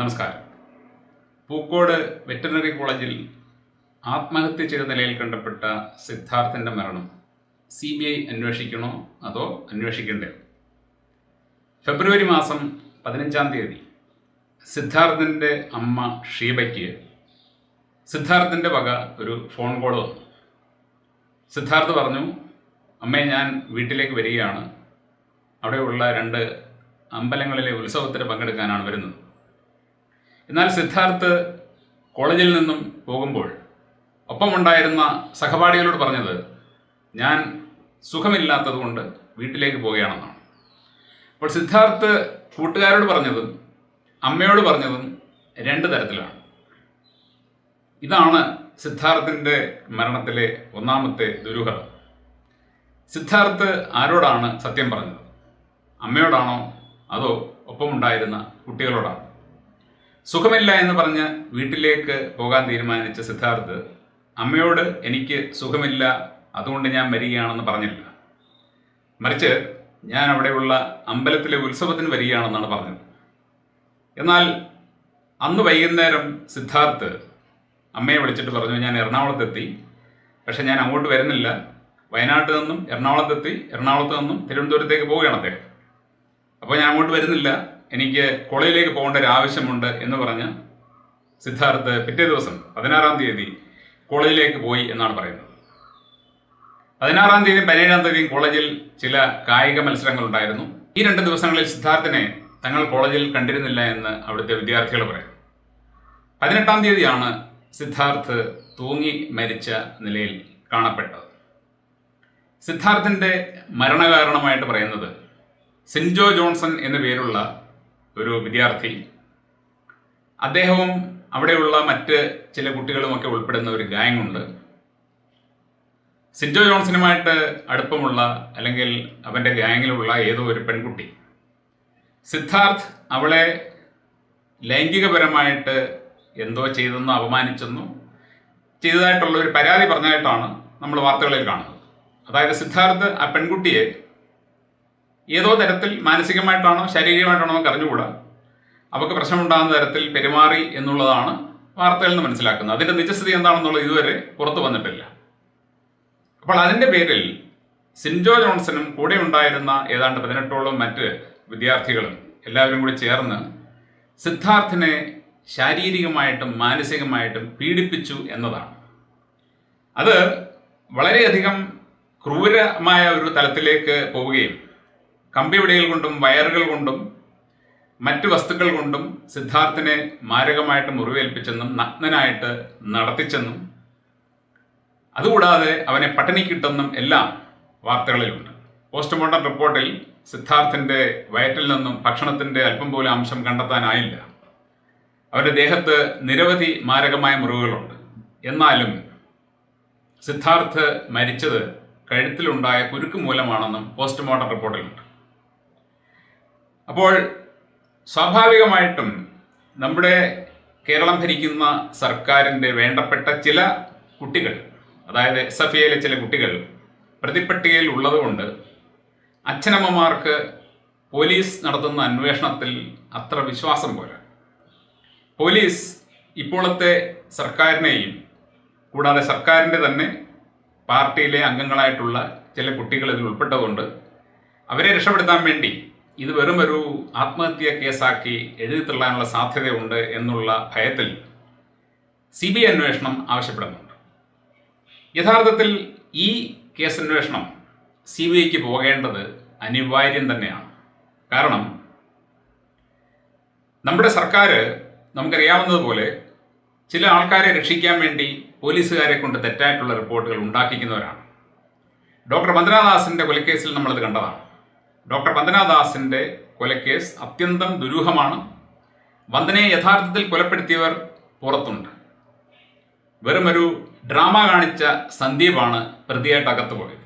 നമസ്കാരം. പൂക്കോട് വെറ്ററിനറി കോളേജിൽ ആത്മഹത്യ ചെയ്ത നിലയിൽ കണ്ടപ്പെട്ട സിദ്ധാർത്ഥിന്റെ മരണം സി ബി ഐ അന്വേഷിക്കണോ അതോ അന്വേഷിക്കണ്ടേ ഫെബ്രുവരി മാസം പതിനഞ്ചാം തീയതി സിദ്ധാർത്ഥിന്റെ അമ്മ ഷീബയ്ക്ക് സിദ്ധാർത്ഥിന്റെ വക ഒരു ഫോൺ കോൾ വന്നു. സിദ്ധാർത്ഥ് പറഞ്ഞു അമ്മയെ ഞാൻ വീട്ടിലേക്ക് വരികയാണ്. അവിടെയുള്ള രണ്ട് അമ്പലങ്ങളിലെ ഉത്സവത്തിന് പങ്കെടുക്കാനാണ് വരുന്നത്. എന്നാൽ സിദ്ധാർത്ഥ് കോളേജിൽ നിന്നും പോകുമ്പോൾ ഒപ്പമുണ്ടായിരുന്ന സഹപാഠികളോട് പറഞ്ഞത് ഞാൻ സുഖമില്ലാത്തതുകൊണ്ട് വീട്ടിലേക്ക് പോവുകയാണെന്നാണ്. അപ്പോൾ സിദ്ധാർത്ഥ് കൂട്ടുകാരോട് പറഞ്ഞതും അമ്മയോട് പറഞ്ഞതും രണ്ട് തരത്തിലാണ്. ഇതാണ് സിദ്ധാർത്ഥിന്റെ മരണത്തിലെ ഒന്നാമത്തെ ദുരൂഹത. സിദ്ധാർത്ഥ് ആരോടാണ് സത്യം പറഞ്ഞത്? അമ്മയോടാണോ അതോ ഒപ്പമുണ്ടായിരുന്ന കുട്ടികളോടാണോ? സുഖമില്ല എന്ന് പറഞ്ഞ് വീട്ടിലേക്ക് പോകാൻ തീരുമാനിച്ച സിദ്ധാർത്ഥ് അമ്മയോട് എനിക്ക് സുഖമില്ല അതുകൊണ്ട് ഞാൻ വരികയാണെന്ന് പറഞ്ഞില്ല. മറിച്ച് ഞാൻ അവിടെയുള്ള അമ്പലത്തിലെ ഉത്സവത്തിന് വരികയാണെന്നാണ് പറഞ്ഞത്. എന്നാൽ അന്ന് വൈകുന്നേരം സിദ്ധാർത്ഥ് അമ്മയെ വിളിച്ചിട്ട് പറഞ്ഞു ഞാൻ എറണാകുളത്തെത്തി. പക്ഷെ ഞാൻ അങ്ങോട്ട് വരുന്നില്ല. വയനാട്ടിൽ നിന്നും എറണാകുളത്തെത്തി. എറണാകുളത്ത് നിന്നും തിരുവനന്തപുരത്തേക്ക് പോവുകയാണ് അദ്ദേഹം. അപ്പോൾ ഞാൻ അങ്ങോട്ട് വരുന്നില്ല. എനിക്ക് കോളേജിലേക്ക് പോകേണ്ട ഒരു ആവശ്യമുണ്ട് എന്ന് പറഞ്ഞ് സിദ്ധാർത്ഥ് പിറ്റേ ദിവസം പതിനാറാം തീയതി കോളേജിലേക്ക് പോയി എന്നാണ് പറയുന്നത്. പതിനാറാം തീയതിയും പതിനേഴാം തീയതിയും കോളേജിൽ ചില കായിക മത്സരങ്ങൾ ഉണ്ടായിരുന്നു. ഈ രണ്ട് ദിവസങ്ങളിൽ സിദ്ധാർത്ഥിനെ തങ്ങൾ കോളേജിൽ കണ്ടിരുന്നില്ല എന്ന് അവിടുത്തെ വിദ്യാർത്ഥികൾ പറയും പതിനെട്ടാം തീയതിയാണ് സിദ്ധാർത്ഥ് തൂങ്ങി മരിച്ച നിലയിൽ കാണപ്പെട്ടത്. സിദ്ധാർത്ഥിന്റെ മരണകാരണമായിട്ട് പറയുന്നത് സിൻജോ ജോൺസൺ എന്ന പേരുള്ള ഒരു വിദ്യാർത്ഥി. അദ്ദേഹവും അവിടെയുള്ള മറ്റ് ചില കുട്ടികളുമൊക്കെ ഉൾപ്പെടുന്ന ഒരു ഗാങ് ഉണ്ട്. സിൻജോ ജോൺസണുമായിട്ട് അടുപ്പമുള്ള അല്ലെങ്കിൽ അവന്റെ ഗാങ്ങിലുള്ള ഏതോ ഒരു പെൺകുട്ടി. സിദ്ധാർത്ഥ് അവളെ ലൈംഗികപരമായിട്ട് എന്തോ ചെയ്തെന്നോ അപമാനിച്ചെന്നോ ചെയ്തതായിട്ടുള്ള ഒരു പരാതി പറഞ്ഞതായിട്ടാണ് നമ്മൾ വാർത്തകളിൽ കാണുന്നത്. അതായത് സിദ്ധാർത്ഥ് ആ പെൺകുട്ടിയെ ഏതോ തരത്തിൽ മാനസികമായിട്ടാണോ ശാരീരികമായിട്ടാണോ നമുക്ക് അറിഞ്ഞുകൂടാ. അവർക്ക് പ്രശ്നമുണ്ടാകുന്ന തരത്തിൽ പെരുമാറി എന്നുള്ളതാണ് വാർത്തയിൽ നിന്ന് മനസ്സിലാക്കുന്നത്. അതിന്റെ നിജസ്ഥിതി എന്താണെന്നുള്ളത് ഇതുവരെ പുറത്തു വന്നിട്ടില്ല. അപ്പോൾ അതിന്റെ പേരിൽ സിൻജോ ജോൺസനും കൂടെ ഉണ്ടായിരുന്ന ഏതാണ്ട് പതിനെട്ടോളം മറ്റ് വിദ്യാർത്ഥികളും എല്ലാവരും കൂടി ചേർന്ന് സിദ്ധാർത്ഥിനെ ശാരീരികമായിട്ടും മാനസികമായിട്ടും പീഡിപ്പിച്ചു എന്നതാണ്. അത് വളരെയധികം ക്രൂരമായ ഒരു തലത്തിലേക്ക് പോവുകയും കമ്പിവിടികൾ കൊണ്ടും വയറുകൾ കൊണ്ടും മറ്റു വസ്തുക്കൾ കൊണ്ടും സിദ്ധാർത്ഥിനെ മാരകമായിട്ട് മുറിവേൽപ്പിച്ചെന്നും നഗ്നനായിട്ട് നടത്തിച്ചെന്നും അതുകൂടാതെ അവനെ പട്ടിണിക്കിട്ടെന്നും എല്ലാം വാർത്തകളിലുണ്ട്. പോസ്റ്റ്മോർട്ടം റിപ്പോർട്ടിൽ സിദ്ധാർത്ഥിന്റെ വയറ്റിൽ നിന്നും ഭക്ഷണത്തിന്റെ അല്പം പോലും അംശം കണ്ടെത്താനായില്ല. അവരുടെ ദേഹത്ത് നിരവധി മാരകമായ മുറിവുകളുണ്ട്. എന്നാലും സിദ്ധാർത്ഥ് മരിച്ചത് കഴുത്തിലുണ്ടായ കുരുക്ക് മൂലമാണെന്നും പോസ്റ്റ്മോർട്ടം റിപ്പോർട്ടിലുണ്ട്. അപ്പോൾ സ്വാഭാവികമായിട്ടും നമ്മുടെ കേരളം ഭരിക്കുന്ന സർക്കാരിന്റെ വേണ്ടപ്പെട്ട ചില കുട്ടികൾ അതായത് എസ് എഫ് ഐയിലെ ചില കുട്ടികൾ പ്രതിപ്പട്ടികയിൽ ഉള്ളതുകൊണ്ട് അച്ഛനമ്മമാർക്ക് പോലീസ് നടത്തുന്ന അന്വേഷണത്തിൽ അത്ര വിശ്വാസം പോരാ. പോലീസ് ഇപ്പോഴത്തെ സർക്കാരിനെയും കൂടാതെ സർക്കാരിന്റെ തന്നെ പാർട്ടിയിലെ അംഗങ്ങളായിട്ടുള്ള ചില കുട്ടികൾ ഇതിൽ ഉൾപ്പെട്ടതുകൊണ്ട് അവരെ രക്ഷപ്പെടുത്താൻ വേണ്ടി ഇത് വെറും ഒരു ആത്മഹത്യ കേസാക്കി എഴുതി തള്ളാനുള്ള സാധ്യതയുണ്ട് എന്നുള്ള ഭയത്തിൽ സി ബി ഐ അന്വേഷണം ആവശ്യപ്പെടുന്നുണ്ട്. യഥാർത്ഥത്തിൽ ഈ കേസ് അന്വേഷണം സി ബി ഐക്ക് പോകേണ്ടത് അനിവാര്യം തന്നെയാണ്. കാരണം നമ്മുടെ സർക്കാർ നമുക്കറിയാവുന്നതുപോലെ ചില ആൾക്കാരെ രക്ഷിക്കാൻ വേണ്ടി പോലീസുകാരെ കൊണ്ട് തെറ്റായിട്ടുള്ള റിപ്പോർട്ടുകൾ ഉണ്ടാക്കിക്കുന്നവരാണ്. ഡോക്ടർ വന്ദനാദാസിന്റെ കൊലക്കേസിൽ നമ്മളത് കണ്ടതാണ്. ഡോക്ടർ വന്ദനാദാസിന്റെ കൊലക്കേസ് അത്യന്തം ദുരൂഹമാണ്. വന്ദനയെ യഥാർത്ഥത്തിൽ കൊലപ്പെടുത്തിയവർ പുറത്തുണ്ട്. വെറുമൊരു ഡ്രാമ കാണിച്ച സന്ദീപാണ് പ്രതിയായിട്ട് അകത്തു പോയത്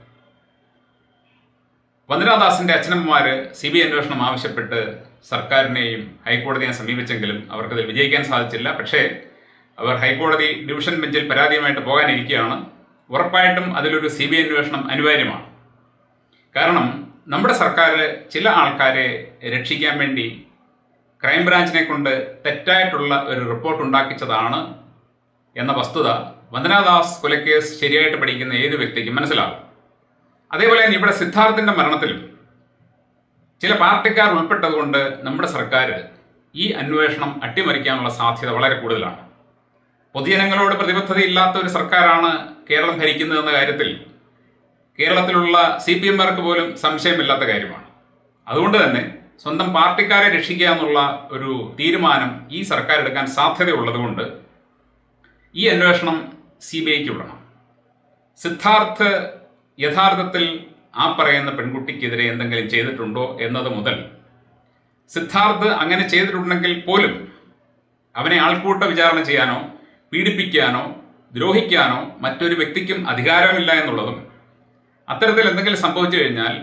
വന്ദനാദാസിന്റെ അച്ഛനമ്മമാര് സി ബി അന്വേഷണം ആവശ്യപ്പെട്ട് സർക്കാരിനെയും ഹൈക്കോടതിയെ സമീപിച്ചെങ്കിലും അവർക്കതിൽ വിജയിക്കാൻ സാധിച്ചില്ല. പക്ഷേ അവർ ഹൈക്കോടതി ഡിവിഷൻ ബെഞ്ചിൽ പരാതിയുമായിട്ട് പോകാനിരിക്കുകയാണ് ഉറപ്പായിട്ടും അതിലൊരു സി ബി അന്വേഷണം അനിവാര്യമാണ്. കാരണം നമ്മുടെ സർക്കാർ ചില ആൾക്കാരെ രക്ഷിക്കാൻ വേണ്ടി ക്രൈംബ്രാഞ്ചിനെ കൊണ്ട് തെറ്റായിട്ടുള്ള ഒരു റിപ്പോർട്ട് ഉണ്ടാക്കിച്ചതാണ് എന്ന വസ്തുത വന്ദനാദാസ് കൊലക്കേസ് ശരിയായിട്ട് പഠിക്കുന്ന ഏത് വ്യക്തിക്കും മനസ്സിലാകും. അതേപോലെ തന്നെ ഇവിടെ സിദ്ധാർത്ഥിന്റെ മരണത്തിലും ചില പാർട്ടിക്കാർ ഉൾപ്പെട്ടതുകൊണ്ട് നമ്മുടെ സർക്കാർ ഈ അന്വേഷണം അട്ടിമറിക്കാനുള്ള സാധ്യത വളരെ കൂടുതലാണ്. പൊതുജനങ്ങളോട് പ്രതിബദ്ധതയില്ലാത്ത ഒരു സർക്കാരാണ് കേരളം ഭരിക്കുന്നതെന്ന കാര്യത്തിൽ കേരളത്തിലുള്ള സി പി എംമാർക്ക് പോലും സംശയമില്ലാത്ത കാര്യമാണ്. അതുകൊണ്ട് തന്നെ സ്വന്തം പാർട്ടിക്കാരെ രക്ഷിക്കുക എന്നുള്ള ഒരു തീരുമാനം ഈ സർക്കാർ എടുക്കാൻ സാധ്യതയുള്ളതുകൊണ്ട് ഈ അന്വേഷണം സി ബി ഐക്ക് വിടണം. സിദ്ധാർത്ഥ് യഥാർത്ഥത്തിൽ ആ പറയുന്ന പെൺകുട്ടിക്കെതിരെ എന്തെങ്കിലും ചെയ്തിട്ടുണ്ടോ എന്നത് മുതൽ സിദ്ധാർത്ഥ് അങ്ങനെ ചെയ്തിട്ടുണ്ടെങ്കിൽ പോലും അവനെ ആൾക്കൂട്ട വിചാരണ ചെയ്യാനോ പീഡിപ്പിക്കാനോ ദ്രോഹിക്കാനോ മറ്റൊരു വ്യക്തിക്കും അധികാരമില്ല എന്നുള്ളതും അത്തരത്തിൽ എന്തെങ്കിലും സംഭവിച്ചു കഴിഞ്ഞാൽ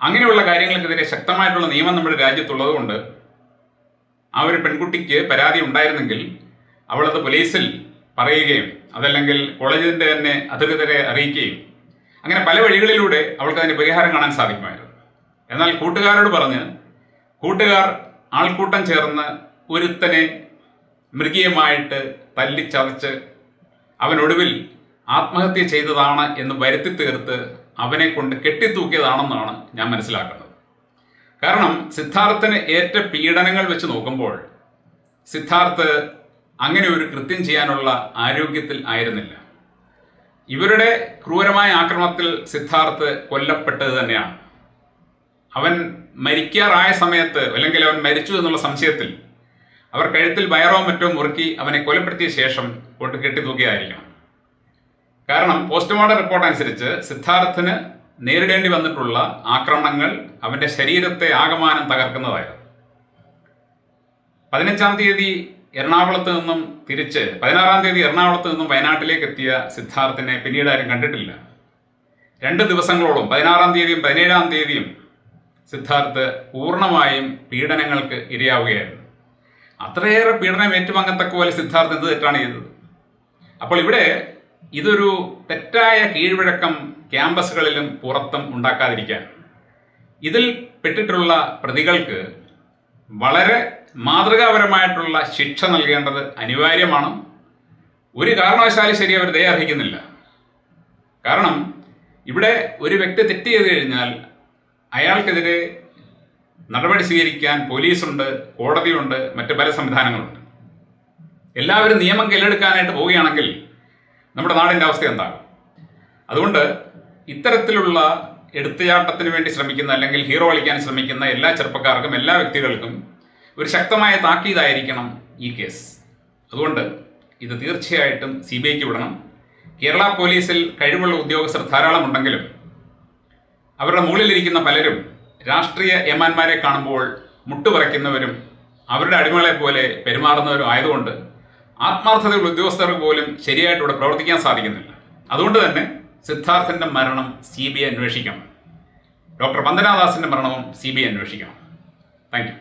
അങ്ങനെയുള്ള കാര്യങ്ങൾക്കെതിരെ ശക്തമായിട്ടുള്ള നിയമം നമ്മുടെ രാജ്യത്തുള്ളതുകൊണ്ട് ആ ഒരു പെൺകുട്ടിക്ക് പരാതി ഉണ്ടായിരുന്നെങ്കിൽ അവളത് പോലീസിൽ പറയുകയും അതല്ലെങ്കിൽ കോളേജിന്റെ തന്നെ അധികൃതരെ അറിയിക്കുകയും അങ്ങനെ പല വഴികളിലൂടെ അവൾക്ക് അതിന് പരിഹാരം കാണാൻ സാധിക്കുമായിരുന്നു. എന്നാൽ കൂട്ടുകാരോട് പറഞ്ഞ് കൂട്ടുകാർ ആൾക്കൂട്ടം ചേർന്ന് ഒരുത്തനെ മൃഗീയമായിട്ട് തല്ലിച്ചതച്ച് അവനൊടുവിൽ ആത്മഹത്യ ചെയ്തതാണ് എന്ന് വരുത്തി തീർത്ത് അവനെ കൊണ്ട് കെട്ടിത്തൂക്കിയതാണെന്നാണ് ഞാൻ മനസ്സിലാക്കുന്നത്. കാരണം സിദ്ധാർത്ഥന് ഏറ്റ പീഡനങ്ങൾ വെച്ച് നോക്കുമ്പോൾ സിദ്ധാർത്ഥ് അങ്ങനെ ഒരു കൃത്യം ചെയ്യാനുള്ള ആരോഗ്യത്തിൽ ആയിരുന്നില്ല. ഇവരുടെ ക്രൂരമായ ആക്രമണത്തിൽ സിദ്ധാർത്ഥ് കൊല്ലപ്പെട്ടത് തന്നെയാണ്. അവൻ മരിക്കാറായ സമയത്ത് അല്ലെങ്കിൽ അവൻ മരിച്ചു എന്നുള്ള സംശയത്തിൽ അവർ കഴുത്തിൽ വയറോ മറ്റോ മുറുക്കി അവനെ കൊലപ്പെടുത്തിയ ശേഷം കൊണ്ട് കെട്ടിത്തൂക്കിയതായിരിക്കണം. കാരണം പോസ്റ്റ്മോർട്ടം റിപ്പോർട്ട് അനുസരിച്ച് സിദ്ധാർത്ഥന് നേരിടേണ്ടി വന്നിട്ടുള്ള ആക്രമണങ്ങൾ അവന്റെ ശരീരത്തെ ആകമാനം തകർക്കുന്നതായിരുന്നു. പതിനഞ്ചാം തീയതി എറണാകുളത്ത് നിന്നും തിരിച്ച് പതിനാറാം തീയതി എറണാകുളത്ത് നിന്നും വയനാട്ടിലേക്ക് എത്തിയ സിദ്ധാർത്ഥിനെ പിന്നീട് ആരും കണ്ടിട്ടില്ല. രണ്ട് ദിവസങ്ങളോളം പതിനാറാം തീയതിയും പതിനേഴാം തീയതിയും സിദ്ധാർത്ഥ് പൂർണമായും പീഡനങ്ങൾക്ക് ഇരയാവുകയായിരുന്നു. അത്രയേറെ പീഡനം ഏറ്റുവാങ്ങത്തക്ക പോലെ സിദ്ധാർത്ഥ് എന്ത് തെറ്റാണ് ചെയ്തത്? അപ്പോൾ ഇവിടെ ഇതൊരു തെറ്റായ കീഴ്വഴക്കം ക്യാമ്പസുകളിലും പുറത്തും ഉണ്ടാക്കാതിരിക്കാൻ. ഇതിൽ പെട്ടിട്ടുള്ള പ്രതികൾക്ക് വളരെ മാതൃകാപരമായിട്ടുള്ള ശിക്ഷ നൽകേണ്ടത് അനിവാര്യമാണ്. ഒരു കാരണവശാലും ശരി അവർ ദയർഹിക്കുന്നില്ല കാരണം ഇവിടെ ഒരു വ്യക്തി തെറ്റ് ചെയ്ത് കഴിഞ്ഞാൽ അയാൾക്കെതിരെ നടപടി സ്വീകരിക്കാൻ പോലീസുണ്ട് കോടതിയുണ്ട് മറ്റ് പല സംവിധാനങ്ങളുണ്ട്. എല്ലാവരും നിയമം കയ്യിലെടുക്കാനായിട്ട് പോവുകയാണെങ്കിൽ നമ്മുടെ നാടിന്റെ അവസ്ഥ എന്താണ്? അതുകൊണ്ട് ഇത്തരത്തിലുള്ള എടുത്തുചാട്ടത്തിന് വേണ്ടി ശ്രമിക്കുന്ന അല്ലെങ്കിൽ ഹീറോ കളിക്കാൻ ശ്രമിക്കുന്ന എല്ലാ ചെറുപ്പക്കാർക്കും എല്ലാ വ്യക്തികൾക്കും ഒരു ശക്തമായ താക്കീതായിരിക്കണം ഈ കേസ്. അതുകൊണ്ട് ഇത് തീർച്ചയായിട്ടും സി ബി ഐക്ക് വിടണം. കേരള പോലീസിൽ കഴിവുള്ള ഉദ്യോഗസ്ഥർ ധാരാളമുണ്ടെങ്കിലും അവരുടെ മുകളിലിരിക്കുന്ന പലരും രാഷ്ട്രീയ യമാന്മാരെ കാണുമ്പോൾ മുട്ടുപറയ്ക്കുന്നവരും അവരുടെ അടിമകളെ പോലെ പെരുമാറുന്നവരും ആയതുകൊണ്ട് ആത്മാർത്ഥതയുള്ള ഉദ്യോഗസ്ഥർക്ക് പോലും ശരിയായിട്ട് ഇവിടെ പ്രവർത്തിക്കാൻ സാധിക്കുന്നില്ല. അതുകൊണ്ട് തന്നെ സിദ്ധാർത്ഥന്റെ മരണം സി ബി ഐ അന്വേഷിക്കണം. ഡോക്ടർ വന്ദനാദാസിന്റെ മരണവും സി ബി ഐ അന്വേഷിക്കണം. Thank you.